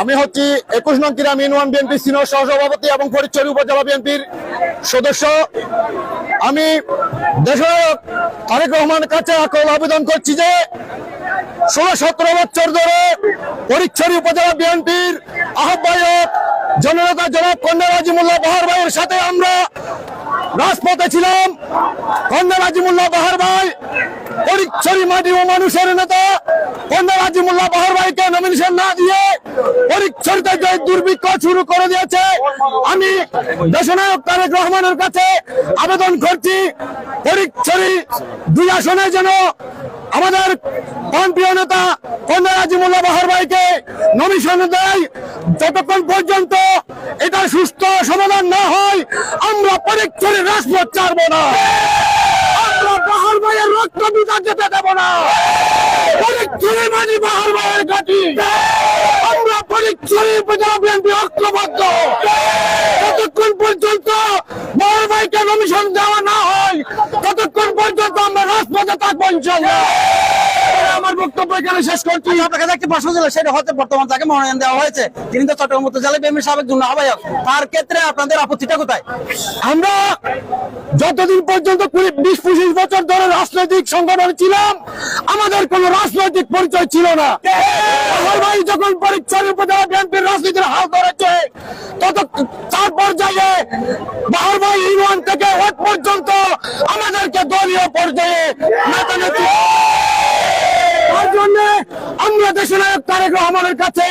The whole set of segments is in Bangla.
আমি হচ্ছি একুশ নং গ্রাম ওয়ান বিএনপি সিনিয়র সহসভাপতি এবং ফরিদচুরি উপজেলা বিএনপির সদস্য। আমি দেশনায়ক তারেক রহমানের কাছে আকল আবেদন করছি যে, ষোলো সতেরো বছর ধরে ফরিদচুরি উপজেলা বিএনপির আহ্বায়ক জননেতা জনাব কন্যা রাজিমুল্লাহ বাহার ভাইয়ের সাথে আমরা রাজপথে ছিলাম। কন্যা রাজিমুল্লাহ বাহার ভাই পরিচ্ছরি মাটি ও মানুষের নেতা কন্যা রাজিমুল্লাহ বাহার ভাইকে নমিনেশন না দিয়ে পরিচ্ছরিতে যে দুর্ভিক্ষ শুরু করে দিয়েছে, আমি দেশনায়ক তারেক রহমানের কাছে আবেদন করছি, পরিচ্ছরি দুই আসনে যেন আমাদের প্রিয় নেতা কন্যা রাজিমুল্লাহ বাহার ভাইকে নমিশন দেয়, যতক্ষণ পর্যন্ত এটা সুস্থ সমাধান না হয়, আমরা পরীক্ষার রাজপথ ছাড়বো না আমরা বাহার ভাইয়ের রক্ত বিতা যেতে দেব না। পরীক্ষারে মানি বাহার ভাইয়ের ঘাটি আমরা পরীক্ষারে প্রজা বিএনপি ঐক্যবদ্ধ ততক্ষণ পর্যন্ত বাহার ভাইকে কমিশন দেওয়া না হয় ততক্ষণ পর্যন্ত আমরা রাজপথে থাকব ইনশাল্লাহ বক্তব্য এখানে শেষ করছি। আপনার কাছে একটি প্রশ্ন ছিল সেটা হচ্ছে বর্তমান তাকে মনোনয়ন দেওয়া হয়েছে তিনি তো চট্টগ্রাম জেলা বিএনপির সাবেক আহ্বায়ক তার ক্ষেত্রে আপনাদের আপত্তিটা কোথায়? আমরা যতদিন পর্যন্ত কুড়ি বিশ পঁচিশ বছর ধরে রাজনৈতিক সংগঠন ছিলাম আমাদের কোন রাজনৈতিক পরিচয় ছিল না। ভাই যখন পরীক্ষার উপজেলা বিএনপির রাজনীতির হাল ধরেছে তত তার পর্যায়ে বাহার ভাই ইউনিয়ন থেকে ওয়ার্ড পর্যন্ত আমাদেরকে দলীয় পর্যায়ে নেতা নেত্রী আমরা দেশনায়ক তারেক রহমানের কাছে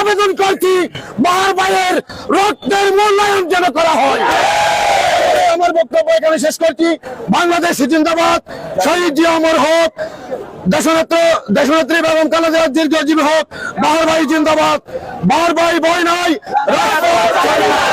আবেদন করছি, বাহার ভাইয়ের রক্তের মূল্যায়ন যেন করা হয়। আমার বক্তব্য এখানে শেষ করছি। বাংলাদেশ জিন্দাবাদ, শহীদ জিয়া অমর হোক, দেশনেত্র, দেশনেত্রী বেগম কালাজার দীর্ঘজীবী হোক, বাহার ভাই জিন্দাবাদ, বাহার ভাই ভয় রাজপথে